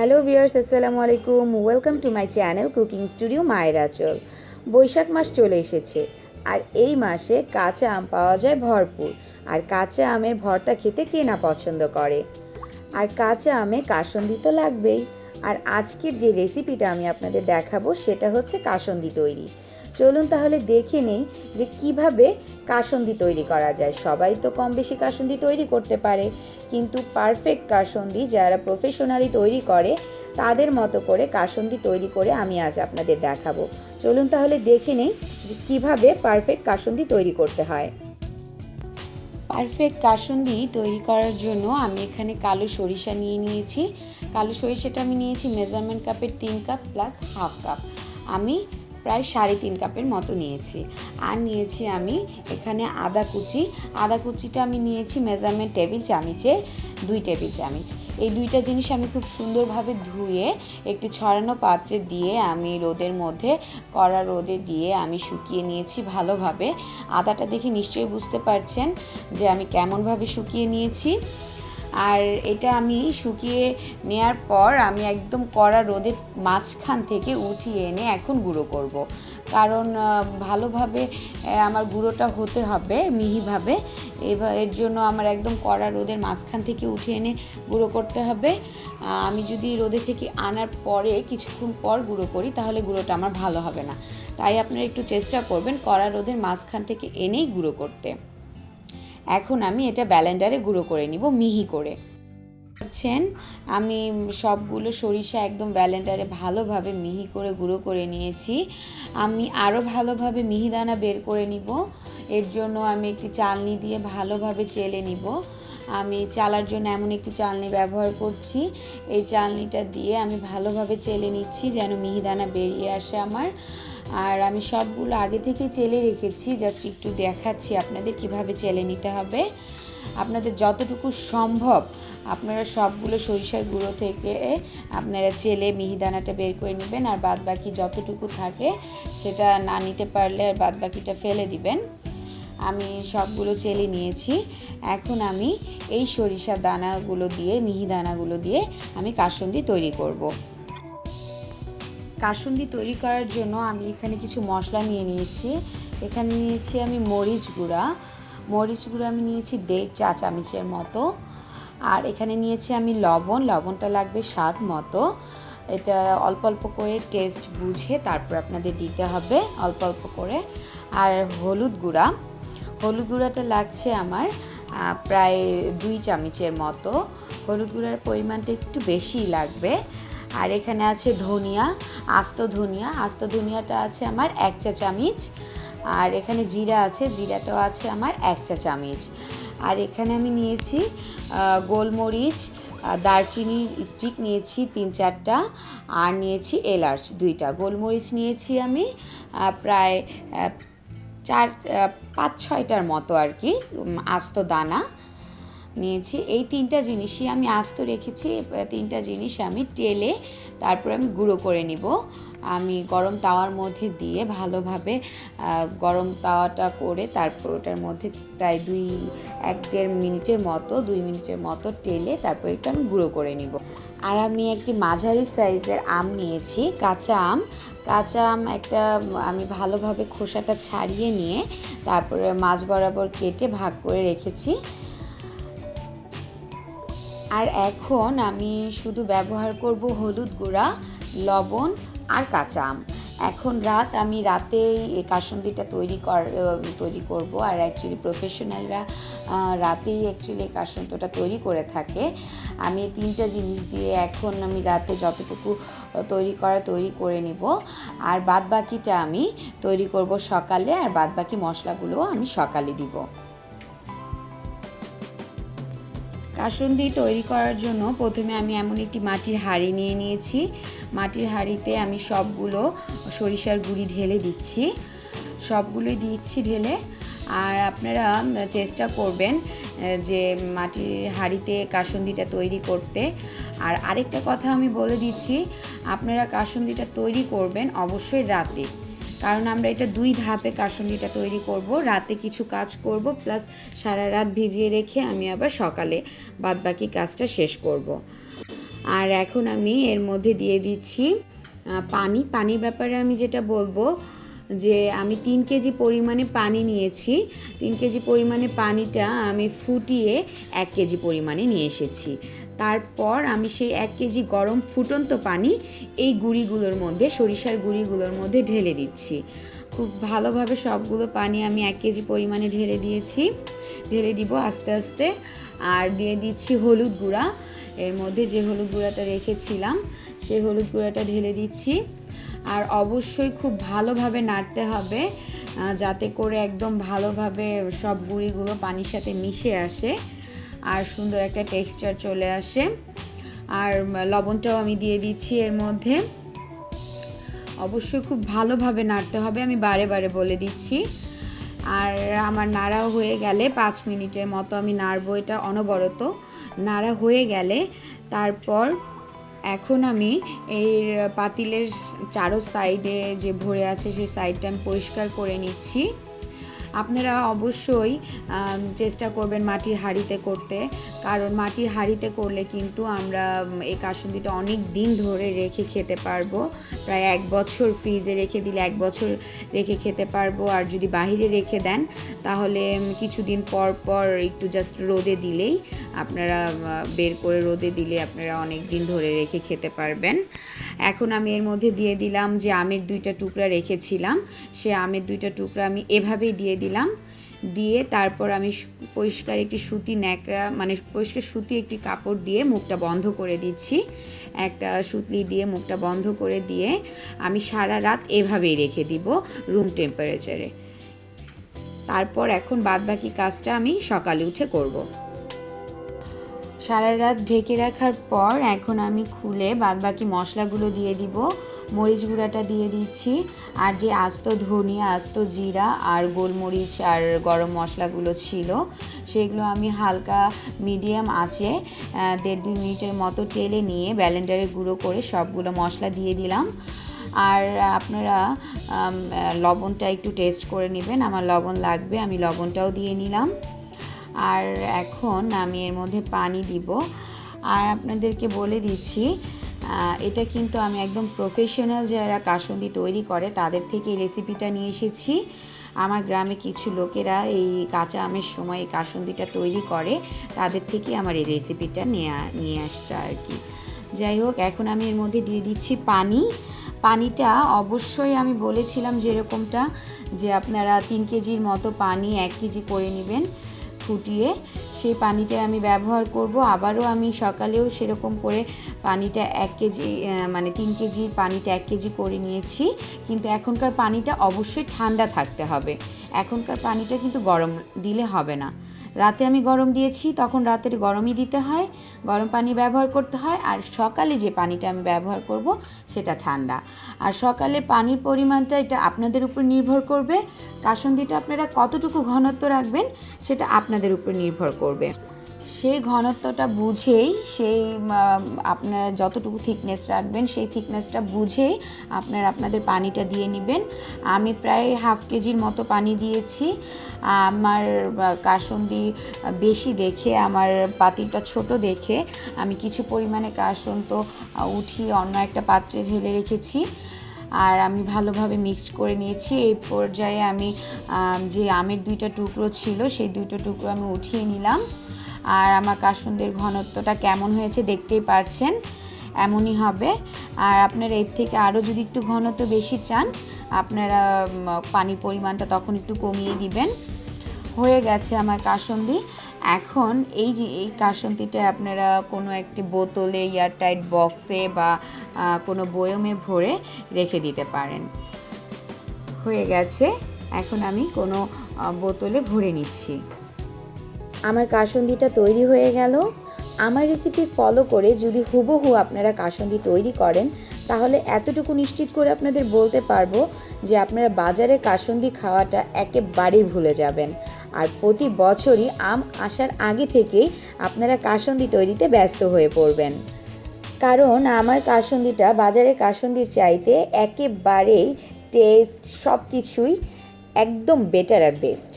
Hello viewers আসসালামু আলাইকুম welcome to my channel cooking studio মায়ের আঁচল বৈশাখ মাস চলে এসেছে, আর এই মাসে কাঁচা আম পাওয়া যায় ভরপুর, আর কাঁচা আমের ভরটা খেতে কে না পছন্দ করে? আর কাঁচা আমে কাসন্দি তো লাগবেই। আর আজকের যে রেসিপিটা আমি আপনাদের দেখাবো, সেটা হচ্ছে কাসন্দি তৈরি। চলুন তাহলে দেখে নেই যে কীভাবে কাসন্দি তৈরি করা যায়। সবাই তো কম বেশি কাসন্দি তৈরি করতে পারে, কিন্তু পারফেক্ট কাসন্দি যারা প্রফেশনালি তৈরি করে, তাদের মতো করে কাসন্দি তৈরি করে আমি আজ আপনাদের দেখাবো। চলুন তাহলে দেখে নেই যে কীভাবে পারফেক্ট কাসন্দি তৈরি করতে হয়। পারফেক্ট কাসুন্দি তৈরি করার জন্য আমি এখানে কালো সরিষা নিয়ে নিয়েছি। কালো সরিষাটা আমি নিয়েছি মেজারমেন্ট কাপের তিন কাপ প্লাস হাফ কাপ আমি প্রায় সাড়ে তিন কাপের মতো নিয়েছি। আর নিয়েছি আমি এখানে আদা কুচি। আদা কুচিটা আমি নিয়েছি মেজারমেন্ট টেবিল চামিচের দুই টেবিল চামিচ। এই দুইটা জিনিস আমি খুব সুন্দরভাবে ধুয়ে, একটি ছড়ানো পাত্রে দিয়ে আমি রোদের মধ্যে, কড়া রোদে দিয়ে আমি শুকিয়ে নিয়েছি ভালোভাবে। আদাটা দেখে নিশ্চয়ই বুঝতে পারছেন যে আমি কেমনভাবে শুকিয়ে নিয়েছি। আর এটা আমি শুকিয়ে নেয়ার পর আমি একদম কড়া রোদের মাঝখান থেকে উঠিয়ে এনে এখন গুঁড়ো করব। কারণ ভালোভাবে আমার গুঁড়োটা হতে হবে মিহিভাবে। এর জন্য আমার একদম কড়া রোদের মাঝখান থেকে উঠে এনে গুঁড়ো করতে হবে। আমি যদি রোদে থেকে আনার পরে কিছুক্ষণ পর গুঁড়ো করি, তাহলে গুঁড়োটা আমার ভালো হবে না। তাই আপনারা একটু চেষ্টা করবেন কড়া রোদের মাঝখান থেকে এনেই গুঁড়ো করতে। এখন আমি এটা ব্যালেন্ডারে গুঁড়ো করে নিব, মিহি করে। পাচ্ছেন আমি সবগুলো সরিষা একদম ব্যালেন্ডারে ভালোভাবে মিহি করে গুঁড়ো করে নিয়েছি। আমি আরও ভালোভাবে মিহিদানা বের করে নিব। এর জন্য আমি একটি চালনি দিয়ে ভালোভাবে চেলে নিব। আমি চালার জন্য এমন একটি চালনি ব্যবহার করছি। এই চালনিটা দিয়ে আমি ভালোভাবে চেলে নিচ্ছি যেন মিহিদানা বেরিয়ে আসে আমার। আর আমি সবগুলো আগে থেকে চেলে রেখেছি জাস্ট একটু দেখাচ্ছি আপনাদের কীভাবে চেলে নিতে হবে। আপনাদের যতটুকু সম্ভব আপনারা সবগুলো সরিষার গুঁড়ো থেকে আপনারা চেলে মিহিদানাটা বের করে নেবেন আর বাদ বাকি যতটুকু থাকে সেটা না নিতে পারলে আর বাদ বাকিটা ফেলে দিবেন। আমি সবগুলো চেলে নিয়েছি। এখন আমি এই সরিষা দানাগুলো দিয়ে মিহিদানাগুলো দিয়ে আমি কাসন্দি তৈরি করব। কাসুন্দি তৈরি করার জন্য আমি এখানে কিছু মশলা নিয়ে নিয়েছি। এখানে নিয়েছি আমি মরিচ গুঁড়া। মরিচ গুঁড়া আমি নিয়েছি দেড় চা চামচের মতো। আর এখানে নিয়েছি আমি লবণ। লবণটা লাগবে স্বাদ মতো। এটা অল্প অল্প করে টেস্ট বুঝে তারপর আপনাদের দিতে হবে অল্প অল্প করে। আর হলুদ গুঁড়া। হলুদ গুঁড়াটা লাগছে আমার প্রায় দুই চামচের মতো। হলুদ গুঁড়ার পরিমাণটা একটু বেশিই লাগবে। আর এখানে আছে ধনিয়া, আস্ত ধনিয়া। আস্ত ধনিয়াটা আছে আমার এক চা চামচ। আর এখানে জিরা আছে, জিরাটাও আছে আমার এক চা চামচ। আর এখানে আমি নিয়েছি গোলমরিচ দারচিনির স্টিক নিয়েছি তিন চারটা। আর নিয়েছি এলাচ দুইটা। গোলমরিচ নিয়েছি আমি প্রায় চার পাঁচ ছয়টার মতো আর কি আস্ত দানা। নিয়েছি। এই তিনটা জিনিসই আমি আস্ত রেখেছি তিনটা জিনিস আমি টেলে তারপর আমি গুঁড়ো করে নিব। আমি গরম তাওয়ার মধ্যে দিয়ে ভালোভাবে গরম তাওয়াটা করে তারপর ওটার মধ্যে প্রায় দুই, এক দেড় মিনিটের মতো, দুই মিনিটের মতো টেলে তারপর একটু আমি গুঁড়ো করে নিব। আর আমি একটি মাঝারি সাইজের আম নিয়েছি, কাঁচা আম। কাঁচা আম একটা, আমি ভালোভাবে খোসাটা ছাড়িয়ে নিয়ে তারপরে মাছ বরাবর কেটে ভাগ করে রেখেছি। আর এখন আমি শুধু ব্যবহার করব হলুদ গুঁড়া, লবণ আর কাঁচা আম। এখন রাত, আমি রাতেই এই কাসন্দিটা তৈরি কর তৈরি করব। আর অ্যাকচুয়ালি প্রফেশনালরা রাতেই অ্যাকচুয়ালি এই কাসন্তটা তৈরি করে থাকে। আমি তিনটা জিনিস দিয়ে এখন আমি রাতে যতটুকু তৈরি করা তৈরি করে নিব। আর বাদ বাকিটা আমি তৈরি করব সকালে। আর বাদ বাকি মশলাগুলোও আমি সকালে দিব। কাসন্দি তৈরি করার জন্য প্রথমে আমি এমন একটি মাটির হাঁড়ি নিয়ে নিয়েছি। মাটির হাঁড়িতে আমি সবগুলো সরিষার গুঁড়ি ঢেলে দিচ্ছি। সবগুলোই দিচ্ছি ঢেলে। আর আপনারা চেষ্টা করবেন যে মাটির হাঁড়িতে কাসন্দিটা তৈরি করতে। আর আরেকটা কথা আমি বলে দিচ্ছি, আপনারা কাসন্দিটা তৈরি করবেন অবশ্যই রাতে। কারণ আমরা এটা দুই ধাপে কাসন্দিটা তৈরি করব। রাতে কিছু কাজ করব, প্লাস সারা রাত ভিজিয়ে রেখে আমি আবার সকালে বাদবাকি কাজটা শেষ করব। আর এখন আমি এর মধ্যে দিয়ে দিচ্ছি পানি। পানির ব্যাপারে আমি যেটা বলব যে আমি তিন কেজি পরিমাণে পানি নিয়েছি। তিন কেজি পরিমাণে পানিটা আমি ফুটিয়ে এক কেজি পরিমাণে নিয়ে এসেছি। তারপর আমি সেই এক কেজি গরম ফুটন্ত পানি এই গুঁড়িগুলোর মধ্যে, সরিষার গুঁড়িগুলোর মধ্যে ঢেলে দিচ্ছি। খুব ভালোভাবে সবগুলো পানি আমি এক কেজি পরিমাণে ঢেলে দিয়েছি। ঢেলে দিব আস্তে আস্তে। আর দিয়ে দিচ্ছি হলুদ গুঁড়া। এর মধ্যে যে হলুদ গুঁড়াটা রেখেছিলাম, সেই হলুদ গুঁড়াটা ঢেলে দিচ্ছি। আর অবশ্যই খুব ভালোভাবে নাড়তে হবে যাতে করে একদম ভালোভাবে সব গুঁড়িগুলো পানির সাথে মিশে আসে। আর সুন্দর একটা টেক্সচার চলে আসে। আর লবণটাও আমি দিয়ে দিচ্ছি এর মধ্যে। অবশ্যই খুব ভালোভাবে নাড়তে হবে, আমি বারে বারে বলে দিচ্ছি। আর আমার নাড়াও হয়ে গেলে পাঁচ মিনিটের মতো আমি নাড়বো, এটা অনবরত। নাড়া হয়ে গেলে তারপর এখন আমি এই পাতিলের চারো সাইডে যে ভরে আছে, সেই সাইডটা আমি পরিষ্কার করে নিচ্ছি। আপনারা অবশ্যই চেষ্টা করবেন মাটির হাঁড়িতে করতে। কারণ মাটির হাঁড়িতে করলে কিন্তু আমরা এই কাসুন্দিটা অনেক দিন ধরে রেখে খেতে পারব। প্রায় এক বছর ফ্রিজে রেখে দিলে এক বছর রেখে খেতে পারব। আর যদি বাইরে রেখে দেন, তাহলে কিছুদিন পর পর একটু জাস্ট রোদে দিলেই আপনারা বের করে রোদে দিলে আপনারা অনেক দিন ধরে রেখে খেতে পারবেন। এখন আমি এর মধ্যে দিয়ে দিলাম যে আমের দুইটা টুকরা রেখেছিলাম, সে আমের দুইটা টুকরা আমি এভাবেই দিয়ে দিলাম। দিয়ে তারপর আমি পরিষ্কার একটি সুতি ন্যাকড়া মানে পরিষ্কার সুতি একটি কাপড় দিয়ে মুখটা বন্ধ করে দিচ্ছি। একটা সুতলি দিয়ে মুখটা বন্ধ করে দিয়ে আমি সারা রাত এভাবেই রেখে দিব রুম টেম্পারেচারে তারপর এখন বাদবাকি কাজটা আমি সকালে উঠে করব। সারা রাত ঢেকে রাখার পর এখন আমি খুলে বাদবাকি মশলাগুলো দিয়ে দিব। মরিচ গুঁড়াটা দিয়ে দিচ্ছি। আর যে আস্ত ধনিয়া, আস্ত জিরা আর গোলমরিচ আর গরম মশলাগুলো ছিল, সেগুলো আমি হালকা মিডিয়াম আঁচে দেড় দুই মিনিটের মতো টেলে নিয়ে ব্যালেন্ডারে গুঁড়ো করে সবগুলো মশলা দিয়ে দিলাম। আর আপনারা লবণটা একটু টেস্ট করে নেবেন। আমার লবণ লাগবে, আমি লবণটাও দিয়ে নিলাম। আর এখন আমি এর মধ্যে পানি দিব। আর আপনাদেরকে বলে দিচ্ছি এটা কিন্তু আমি একদম প্রফেশনাল যারা কাসুন্দি তৈরি করে তাদের থেকে এই রেসিপিটা নিয়ে এসেছি। আমার গ্রামে কিছু লোকেরা এই কাঁচা আমের সময় এই কাসুন্দিটা তৈরি করে, তাদের থেকে আমার এই রেসিপিটা নিয়ে নিয়ে আসছে আর কি। যাই হোক, এখন আমি এর মধ্যে দিয়ে দিচ্ছি পানি। পানিটা অবশ্যই আমি বলেছিলাম যেরকমটা, যে আপনারা তিন কেজির মতো পানি এক কেজি করে নেবেন। ফুটিয়ে সেই পানিটা আমি ব্যবহার করব। আবারও আমি সকালেও সেরকম করে পানিটা এক কেজি মানে তিন কেজির পানিটা এক কেজি করে নিয়েছি। কিন্তু এখনকার পানিটা অবশ্যই ঠান্ডা থাকতে হবে। এখনকার পানিটা কিন্তু গরম দিলে হবে না। রাতে আমি গরম দিয়েছি, তখন রাতের গরমই দিতে হয়, গরম পানি ব্যবহার করতে হয়, আর সকালে যে পানিটা আমি ব্যবহার করব সেটা ঠান্ডা। আর সকালে পানির পরিমাণটা এটা আপনাদের উপর নির্ভর করবে কাসন্দিটা আপনারা কতটুকু ঘনত্ব রাখবেন সেটা আপনাদের উপর নির্ভর করবে। সেই ঘনত্বটা বুঝেই সেই আপনারা যতটুকু থিকনেস রাখবেন, সেই থিকনেসটা বুঝেই আপনার আপনাদের পানিটা দিয়ে নেবেন। আমি প্রায় হাফ কেজির মতো পানি দিয়েছি। আমার কাসুন্দি বেশি দেখে, আমার পাতিলটা ছোট দেখে আমি কিছু পরিমাণে কাসুন তো উঠিয়ে অন্য একটা পাত্রে ঢেলে রেখেছি। আর আমি ভালোভাবে মিক্সড করে নিয়েছি। এই পর্যায়ে আমি যে আমের দুইটা টুকরো ছিল, সেই দুটো টুকরো আমি উঠিয়ে নিলাম। আর আমার কাসুন্দের ঘনত্বটা কেমন হয়েছে দেখতেই পারছেন, এমনই হবে। আর আপনারা এর থেকে আরও যদি একটু ঘনত্ব বেশি চান, আপনারা পানির পরিমাণটা তখন একটু কমিয়ে দিবেন। হয়ে গেছে আমার কাসন্দি এখন এই যে, এই কাসন্দিটা আপনারা কোনো একটি বোতলে, এয়ারটাইট বক্সে বা কোনো বয়মে ভরে রেখে দিতে পারেন। হয়ে গেছে। এখন আমি কোনো বোতলে ভরে নিচ্ছি। আমার কাসন্দিটা তৈরি হয়ে গেল। আমার রেসিপি ফলো করে যদি হুবহু আপনারা কাসন্দি তৈরি করেন, তাহলে এতটুকু নিশ্চিত করে আপনাদের বলতে পারব যে আপনারা বাজারে কাসন্দি খাওয়াটা একেবারেই ভুলে যাবেন। আর প্রতি বছরই আম আসার আগে থেকেই আপনারা কাসন্দি তৈরিতে ব্যস্ত হয়ে পড়বেন। কারণ আমার কাসন্দিটা বাজারে কাসন্দির চাইতে একেবারেই টেস্ট সব কিছুই একদম বেটার আর বেস্ট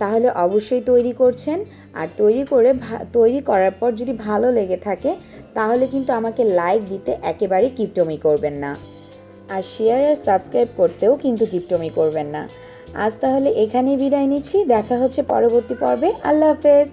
তাহলে অবশ্যই তৈরি করছেন। আর তৈরি করে তৈরি করার পর যদি ভালো লেগে থাকে, তাহলে কিন্তু আমাকে লাইক দিতে একেবারেই কিপটমি করবেন না। আর শেয়ার আর সাবস্ক্রাইব করতেও কিন্তু কিপটমি করবেন না। আজ তাহলে এখানেই বিদায় নিচ্ছি। দেখা হচ্ছে পরবর্তী পর্বে। আল্লাহ হাফেজ।